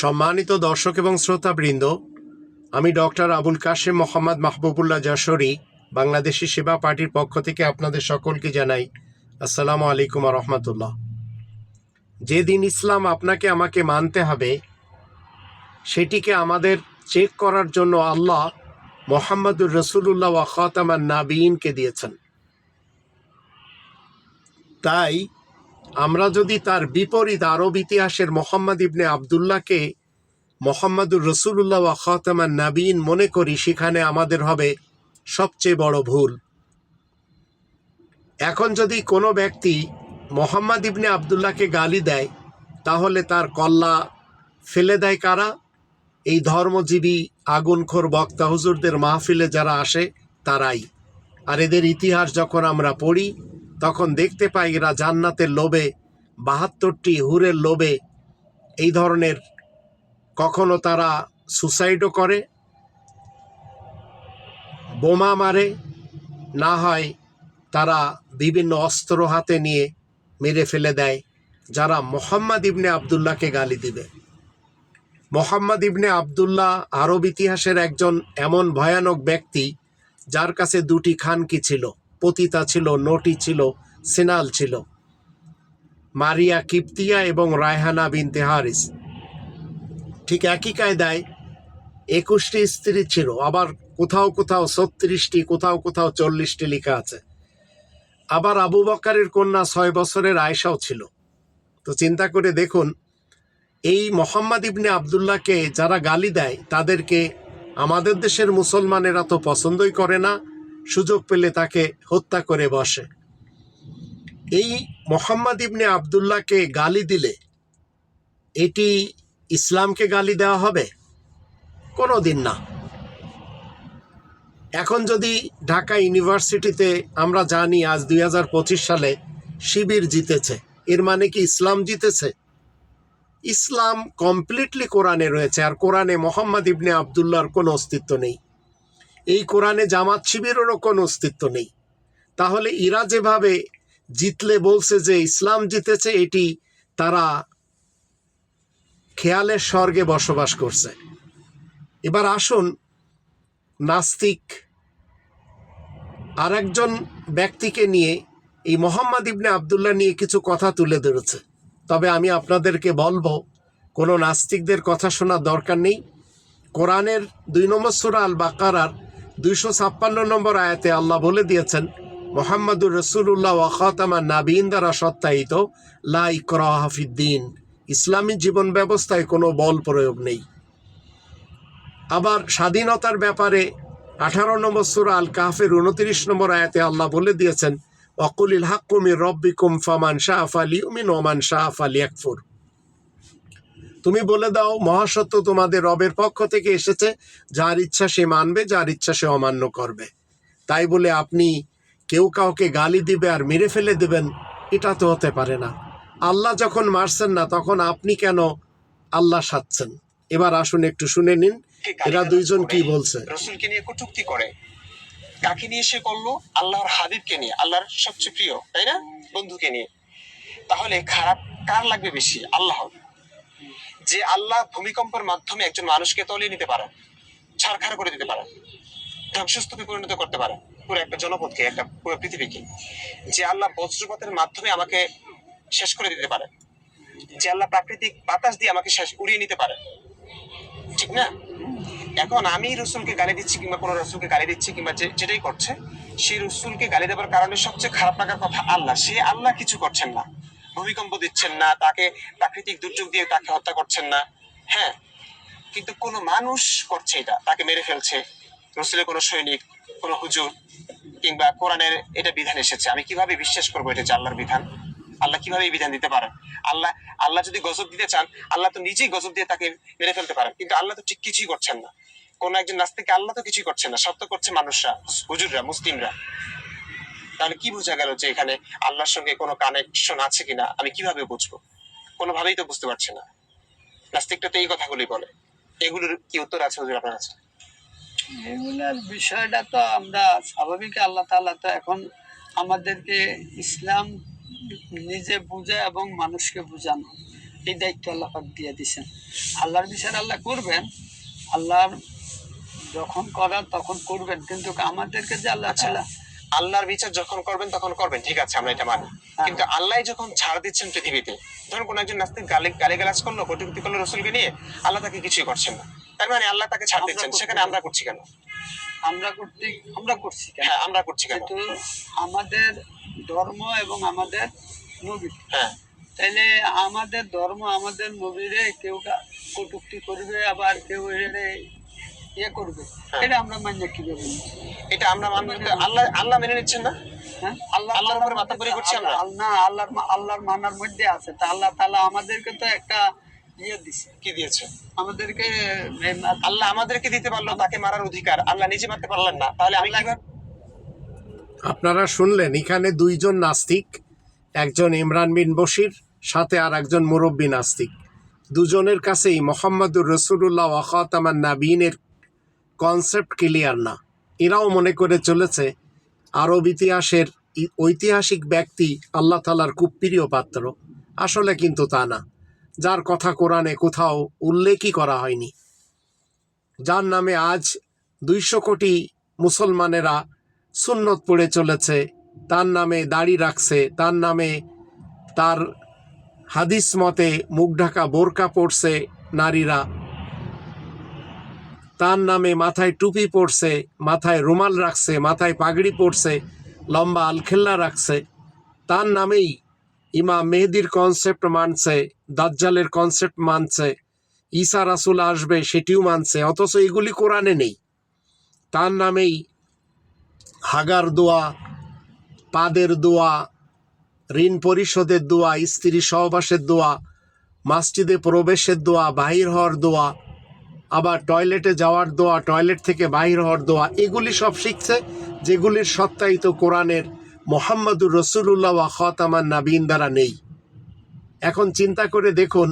সম্মানিত দর্শক এবং শ্রোতাবৃন্দ, আমি ডক্টর আবুল কাশেম মোহাম্মদ মাহবুবুল্লাহ যশোরী, বাংলাদেশি সেবা পার্টির পক্ষ থেকে আপনাদের সকলকে জানাই আসসালামু আলাইকুম রহমতুল্লাহ। যেদিন ইসলাম আপনাকে আমাকে মানতে হবে, সেটিকে আমাদের চেক করার জন্য আল্লাহ মোহাম্মদুর রসুল্লাহ ওয়া খাতামান নাবিনকে দিয়েছেন। তাই আমরা যদি তার বিপরীত আরব ইতিহাসের মোহাম্মদ ইবনে আবদুল্লাহকে মোহাম্মদুর রসুল্লাহ ওয়া খাতামান নাবিন মনে করি, সেখানে আমাদের হবে সবচেয়ে বড় ভুল। এখন যদি কোনো ব্যক্তি মোহাম্মদ ইবনে আবদুল্লাহকে গালি দেয়, তাহলে তার কল্লা ফেলে দেয় কারা? এই ধর্মজীবী আগুনখোর বক্তা হুজুরদের মাহফিলে যারা আসে, তারাই। আর এদের ইতিহাস যখন আমরা পড়ি তখন দেখতে পাই এরা জান্নাতের লোভে, বাহাত্তরটি হুরের লোভে। এই ধরনের কখনো তারা সুসাইডও করে, বোমা মারে, না হয় তারা বিভিন্ন অস্ত্র হাতে নিয়ে মেরে ফেলে দেয়, যারা মোহাম্মদ ইবনে আবদুল্লাহকে গালি দিবে। মোহাম্মদ ইবনে আবদুল্লাহ আরব ইতিহাসের একজন এমন ভয়ানক ব্যক্তি, যার কাছে দুটি খানকি ছিল। পতিতা ছিল, নটি ছিল, সিনাল ছিল। মারিয়া কিপ্তিয়া এবং রায়হানা বিনতে হারিস। ঠিক একই কায়দায় একুশটি স্ত্রী ছিল, আবার কোথাও কোথাও ছত্রিশটি, কোথাও কোথাও চল্লিশটি লেখা আছে। আবার আবু বকারের কন্যা ছয় বছরের আয়সাও ছিল। তো চিন্তা করে দেখুন, এই মোহাম্মদ ইবনে আবদুল্লাহকে যারা গালি দেয়, তাদেরকে আমাদের দেশের মুসলমানেরা তো পছন্দই করে না সুযোগ পেলে তাকে হত্যা করে বসে। এই মোহাম্মদ ইবনে আবদুল্লাহকে গালি দিলে এটি ইসলামকে গালি দেওয়া হবে? কোনো দিন না। এখন যদি ঢাকা ইউনিভার্সিটিতে আমরা জানি আজ দুই হাজার পঁচিশ সালে শিবির জিতেছে, এর মানে কি ইসলাম জিতেছে? ইসলাম কমপ্লিটলি কোরআনে রয়েছে, আর কোরআনে মোহাম্মদ ইবনে আবদুল্লাহর কোনো অস্তিত্ব নেই। এই কোরআনে জামাত শিবিরেরও কোনো অস্তিত্ব নেই। তাহলে ইরা যেভাবে জিতলে বলছে যে ইসলাম জিতেছে, এটি তারা খেয়ালের স্বর্গে বসবাস করছে। এবার আসুন নাস্তিক আর একজন ব্যক্তিকে নিয়ে এই মোহাম্মদ ইবনে আবদুল্লাহ নিয়ে কিছু কথা তুলে ধরেছে। তবে আমি আপনাদেরকে বলব, কোনো নাস্তিকদের কথা শোনার দরকার নেই। কোরআনের দুই নম্বর সুরা আল বাকারার দুইশো ছাপ্পান্ন নম্বর আয়াতে আল্লাহ বলে দিয়েছেন, মোহাম্মদুর রসুল্লাহ ওয়াখাতামা নাবিন দ্বারা সত্যায়িত, লা ইকরা হাফিদ্দিন ইসলামী জীবন ব্যবস্থায় কোনো বল প্রয়োগ নেই। আবার স্বাধীনতার ব্যাপারে আঠারো নম্বর সুরা আল কাহফের উনত্রিশ নম্বর আয়াতে আল্লাহ বলে দিয়েছেন অকুলিল হাক্কুমি রব্বিকুম ফামান শাহ আফালি উমিন ওমান শাহ আফালি একফুর তুমি বলে দাও মহাসত্য তোমাদের রবের পক্ষ থেকে এসেছে। যার ইচ্ছা সে মানবে যার ইচ্ছা সে অমান্য করবে। তাই বলে আপনি কেউ কাউকে গালি দিবে আর মেরে ফেলে দেবেন এটা তো হতে পারে না। আল্লাহ যখন মারছেন না তখন আপনি কেন আল্লাহ সাচ্ছেন এবার আসুন একটু শুনে নিন এরা দুইজন কি বলছে? রসুলকে নিয়ে কটুক্তি করে। কাকে নিয়ে সে করল? আল্লাহর হাবিবকে নিয়ে আল্লাহর সবচেয়ে প্রিয় তাই না? বন্ধুকে নিয়ে। তাহলে খারাপ কার লাগবে বেশি? আল্লাহ যে আল্লাহ ভূমিকম্পের মাধ্যমে একজন মানুষকে তলিয়ে নিতে পারে ছাড়খাড় করে দিতে পারে, ধ্বংসস্তূপে পরিণত করতে পারে, পুরো একটা জনপদকে, একটা পুরো পৃথিবীকে। যে আল্লাহ বজ্রপাতের মাধ্যমে আমাকে শেষ করে দিতে পারে, যে আল্লাহ প্রাকৃতিক বাতাস দিয়ে আমাকে শেষ উড়িয়ে নিতে পারে। ঠিক না? এখন আমি রসুলকে গালি দিচ্ছি কিংবা কোনো রসুলকে গালি দিচ্ছি কিংবা যেটাই করছে, সেই রসুলকে গালি দেওয়ার কারণে সবচেয়ে খারাপ লাগার কথা আল্লাহ। সে আল্লাহ কিছু করছেন না। ভূমিকম্প দিচ্ছেন না, তাকে প্রাকৃতিক দুর্যোগ দিয়ে তাকে হত্যা করছেন না। হ্যাঁ কিন্তু কোনো মানুষ করছে এটা, তাকে মেরে ফেলছে। রসুলের কোনো সৈনিক, কোনো হুজুর, কিংবা কোরআনের এটা বিধান এসেছে। আমি কীভাবে বিশ্বাস করব এটা আল্লাহর বিধান? আল্লাহ কীভাবে এই বিধান দিতে পারেন? আল্লাহ আল্লাহ যদি গজব দিতে চান, আল্লাহ তো নিজেই গজব দিয়ে তাকে মেরে ফেলতে পারেন। কিন্তু আল্লাহ তো ঠিক কিছুই করছেন না। কোন একজন নাস্তিক আল্লাহ তো কিছুই করছেন না, সব তো করছে মানুষরা, হুজুররা, মুসলিমরা। তাহলে কি বোঝা গেল যে এখানে আল্লাহর সঙ্গে কোনো কানেকশন আছে কিনা? আমি কীভাবে বুঝব? কোনোভাবেই তো বুঝতে পারছি না। নাস্তিকটা তো এই কথাগুলি বলে। এগুলোর কি উত্তর আছে হুজুর আপনার কাছে? এগুলার বিষয়টা তো আমরা স্বাভাবিক আল্লাহ তাআলা তো এখন আমাদেরকে ইসলাম নিজে বুঝে এবং মানুষকে বোঝানো। এই দায়িত্ব আল্লাহ পাক দিয়ে দিছেন আল্লাহর বিচার আল্লাহ করবেন। আল্লাহর যখন করার তখন করবেন। কিন্তু আমাদেরকে যে আল্লাহ আচ্ছা। তাআলা আল্লাহর বিচার যখন করবেন তখন করবেন। ঠিক আছে আমরা এটা মানি। কিন্তু আল্লাহ যখন ছাড় দিচ্ছেন পৃথিবীতে ধরুন কোন একজন নাস্তিক গালি গালিগালাজ করল কটুক্তি করল রসুলকে নিয়ে আল্লাহ তাকে কিছুই করছেন না। তার মানে আল্লাহ তাকে ছাড় দিচ্ছেন। সেখানে আমরা করছি কেন? আমরা করতে আমরা করছি হ্যাঁ আমরা করছি কেন? কিন্তু আমাদের ধর্ম এবং আমাদের নবী। হ্যাঁ। তাইলে আমাদের ধর্ম আমাদের নবীরে কেউ কটূক্তি করবে আবার কেউ ইয়ে করবে হ্যাঁ। এটা আমরা মান্য কীভাবে? এটা আমরা মানতে আল্লাহ আল্লাহ মেনে নিচ্ছেন না হ্যাঁ? আল্লাহর উপরে মাথা পরি করছি আমরা? আল্লাহ- না আল্লাহর আল্লাহর মানার মধ্যে আছে তা আল্লাহ তাআলা আমাদেরকে তো একটা ইয়ে দিছে কি দিয়েছে আমাদেরকে আল্লাহ আমাদেরকে দিতে পারল তাকে মারার অধিকার আল্লাহ নিজে মারতে পারলেন না তাহলে কীভাবে আপনারা শুনলেন এখানে দুইজন নাস্তিক একজন ইমরান বিন বশির সাথে আর একজন মুরব্বী নাস্তিক দুজনের কাছেই মোহাম্মদুর রসুল্লাহ ওয়াখাতামান নাবিনের কনসেপ্ট ক্লিয়ার না। এরাও মনে করে চলেছে, আরব ইতিহাসের ঐতিহাসিক ব্যক্তি আল্লাহ তালার খুব প্রিয় পাত্র। আসলে কিন্তু তা না। যার কথা কোরআনে কোথাও উল্লেখই করা হয়নি। যার নামে আজ দুইশো কোটি মুসলমানেরা সুন্নত পড়ে চলেছে, তার নামে দাড়ি রাখছে, তার নামে তার হাদিস মতে মুখ ঢাকা বোরকা পড়ছে নারীরা। তার নামে মাথায় টুপি পড়ছে মাথায় রুমাল রাখছে, মাথায় পাগড়ি পড়ছে লম্বা আলখেল্লা রাখছে। তার নামেই ইমাম মেহেদির কনসেপ্ট মানছে, দাজ্জালের কনসেপ্ট মানছে, ঈসা রাসুল আসবে সেটিও মানছে, অথচ এগুলি কোরআনে নেই। তার নামেই হাগার দোয়া, পাদের দোয়া, ঋণ পরিশোধের দোয়া, স্ত্রী সহবাসের দোয়া, মসজিদে প্রবেশের দোয়া, বাহির হওয়ার দোয়া আবার টয়লেটে যাওয়ার দোয়া, টয়লেট থেকে বাহির হওয়ার দোয়া, এগুলি সব শিখছে, যেগুলির সত্যায়িত কোরআনের মোহাম্মদুর রসুল্লাহ ওয়া খতামান নাবিন দ্বারা নেই। এখন চিন্তা করে দেখুন,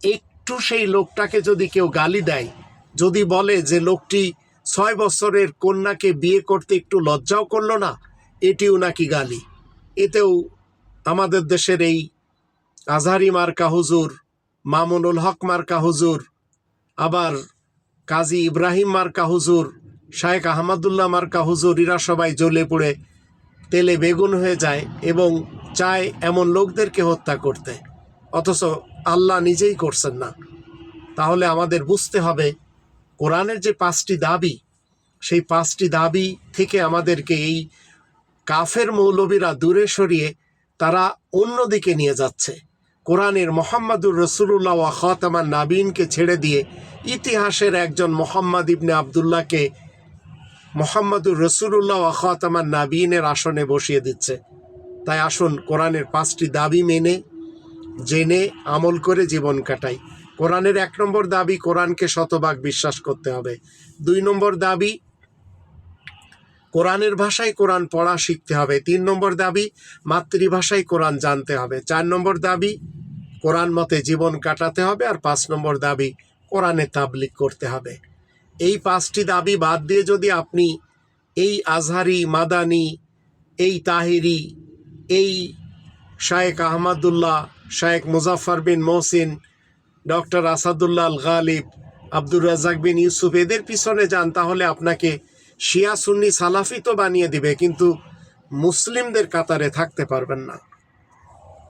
একটু সেই লোকটাকে যদি কেউ গালি দেয়, যদি বলে যে লোকটি ছয় বছরের কন্যাকে বিয়ে করতে একটু লজ্জাও করল না, এটিও নাকি গালি। এতেও আমাদের দেশের এই আজহারি মার্কা হুজুর, মামুনুল হক মার্কা হুজুর আবার কাজী ইব্রাহিম মার্কা হুজুর, শায়েখ আহমদুল্লাহ মার্কা হুজুর, এরা সবাই জ্বলে পড়ে তেলে বেগুন হয়ে যায় এবং চায় এমন লোকদেরকে হত্যা করতে। অথচ আল্লাহ নিজেই করছেন না। তাহলে আমাদের বুঝতে হবে, কোরআনের যে পাঁচটি দাবি, সেই পাঁচটি দাবি থেকে আমাদেরকে এই কাফের মৌলবীরা দূরে সরিয়ে তারা অন্যদিকে নিয়ে যাচ্ছে। কোরআনের মোহাম্মদুর রসুল্লাহ খাতামান নাবিনকে ছেড়ে দিয়ে ইতিহাসের একজন মোহাম্মদ ইবনে আবদুল্লাহকে মোহাম্মদুর রসুল্লাহ ওয়া খাতামান নাবিনের আসনে বসিয়ে দিচ্ছে। তাই আসুন কোরআনের পাঁচটি দাবি মেনে, জেনে, আমল করে জীবন কাটাই। কোরআনের এক নম্বর দাবি, কোরআনকে শতভাগ বিশ্বাস করতে হবে। দুই নম্বর দাবি, কোরআনের ভাষায় কোরআন পড়া শিখতে হবে। তিন নম্বর দাবি, মাতৃভাষায় কোরআন জানতে হবে। চার নম্বর দাবি, কোরআন মতে জীবন কাটাতে হবে। আর পাঁচ নম্বর দাবি কোরআনে তাবলিক করতে হবে। এই পাঁচটি দাবি বাদ দিয়ে যদি আপনি এই আজহারি, মাদানি, এই তাহিরি, এই শায়েক আহমদুল্লাহ শায়েক মুজাফর বিন মহসিন, ডক্টর আসাদুল্লাহ গালিব, আব্দুর রাজাক বিন ইউসুফ, এদের পিছনে যান, তাহলে আপনাকে শিয়া সুন্নি সালাফি তো বানিয়ে দিবে, কিন্তু মুসলিমদের কাতারে থাকতে পারবেন না।